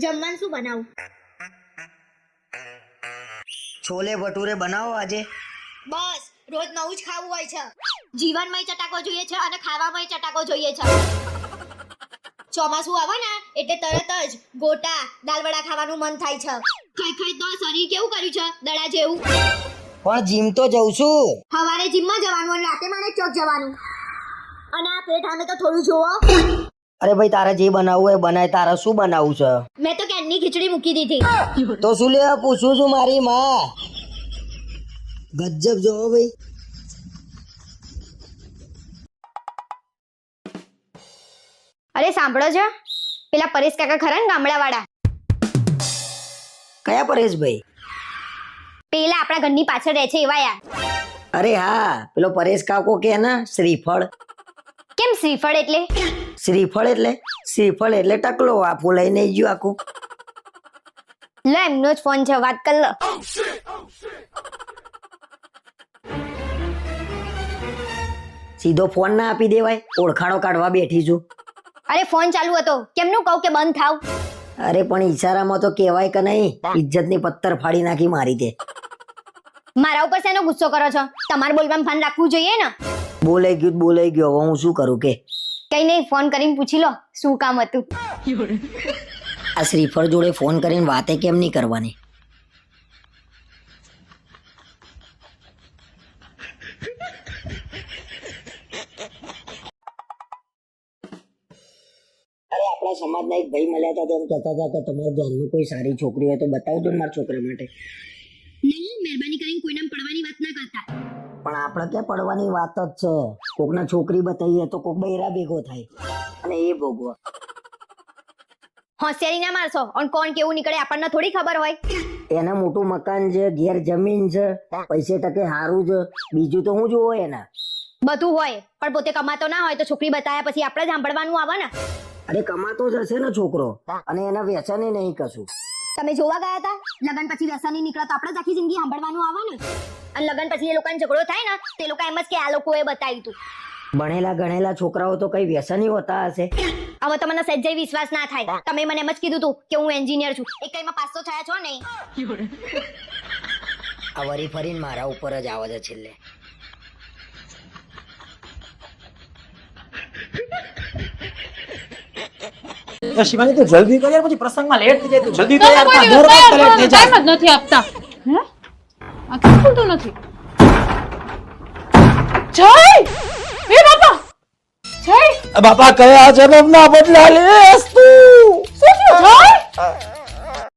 જમવાનું શું બનાવું? છોલે ભટુરે બનાવો આજે. બસ રોજ નવું જ ખાવું હોય છે. જીવનમાંય ચટાકો જોઈએ છે અને ખાવામાંય ચટાકો જોઈએ છે. ચોમાસું આવે ને એટલે તરત જ ગોટા દાલવડા ખાવાનું મન થાય છે. ખાઈ ખાઈ તો શરીર કેવું કર્યું છે? દડા જેવું. પણ જીમ તો જઉં છું. સવારે જીમમાં જવાનું અને રાતે મને ચોક જવાનું. અને આ પેટ અમે તો થોડું જોવો અરે ભાઈ તારે જે બનાવવું એ બનાય. તારે શું બનાવવું છે? મેં તો કેનની ખીચડી મૂકી દીધી. તો શું લેવા પૂછું છું મારી માં. ગજબ જોવો ભાઈ. અરે સાંભળો છો પેલા પરેશ કાકા ખરા ને ગામડાવાળા? કયા પરેશ ભાઈ? પેલા આપણા ઘરની પાછળ રહે છે એવા યાર અરે હા પેલો પરેશ કાકો કે ને શ્રીફળ. શ્રીફળ એટલે? શ્રીફળ એટલે? શ્રીફળ એટલે ટકલો આપું લઈને ગયું આખું. લો એમનો જ ફોન છે વાત કર લો. સીધો ફોન ના આપી દેવાય ઓળખાણો કાઢવા બેઠી છું. અરે ફોન ચાલુ હતો. કેમનું કહું કે બંધ થાવ? અરે પણ ઈશારામાં તો કહેવાય કે નહીં ઇજ્જતની પથ્થર ફાડી નાખી મારી તે. મારા ઉપર શેનો ગુસ્સો કરો છો? તમારે બોલવામાં ફોન રાખવું જોઈએ ને? બોલાઈ ગયું તો બોલાઈ ગયો. હવે હું શું કરું કે? કઈ નહીં ફોન કરીને પૂછી લો શું કામ હતું? આ શ્રીફળ જોડે ફોન કરીને વાતે કેમ નહીં કરવાની? અરે આપણા સમાજના એક ભાઈ મળ્યા હતા તો એમ કહેતા હતા કે તમારા ઘરની કોઈ સારી છોકરી હોય તો બતાવજો ને મારા છોકરા માટે. નહીં મહેરબાની કરીને કોઈને પડવાની વાત ના કરતા. પણ આપણે ક્યાં પડવાની વાત જ છે? કોકના છોકરી બતાવીએ તો કોક બૈરા ભેગો થાય. અને એ ભોગવા. હોશિયારી ના મારશો અને કોણ કેવું નીકળે આપણને થોડી ખબર હોય. એને મોટું મકાન છે ઘેર જમીન છે પૈસે ટકે સારું છે. બીજું તો હું જોવો એના. બધું હોય પણ પોતે કમાતો ના હોય તો છોકરી બતાવ્યા પછી આપણે સાંભળવાનું આવે ને. અરે કમાતો જ હશે ને છોકરો. અને એના વ્યસને નહીં કશું. તમે જોવા ગયા હતા? લગન પછી વ્યસન નહીં નીકળે તો આપણે જ આખી જિંદગી સાંભળવાનું આવે ને અને લગન પછી એ લોકોને ઝઘડો થાય ને તે લોકો એમ જ કે આ લોકોએ બતાવ્યું હતું. ભણેલા ગણેલા છોકરાઓ તો કઈ વ્યસની હોતા હશે? હવે તો મને સહેજે વિશ્વાસ ના થાય. તમે મને એમ જ કીધું હતું કે હું એન્જિનિયર છું. એક કઈમાં પાસ તો થયા છો નહીં આ વરી ફરીને મારા ઉપર જ આવે છે છેલ્લે. શિવાની તું જલ્દી કર યાર પછી પ્રસંગમાં લેટ થઈ જાય તું જલ્દી તો યાર દર વખત લેટ થઈ જાય ટાઈમ જ નથી આપતા. હે? આ કેમ ખુલતું નથી? જય! એ બાપા! જય! બાપા કયા જન્મના બદલા લેસ તું? શું થયું? જય!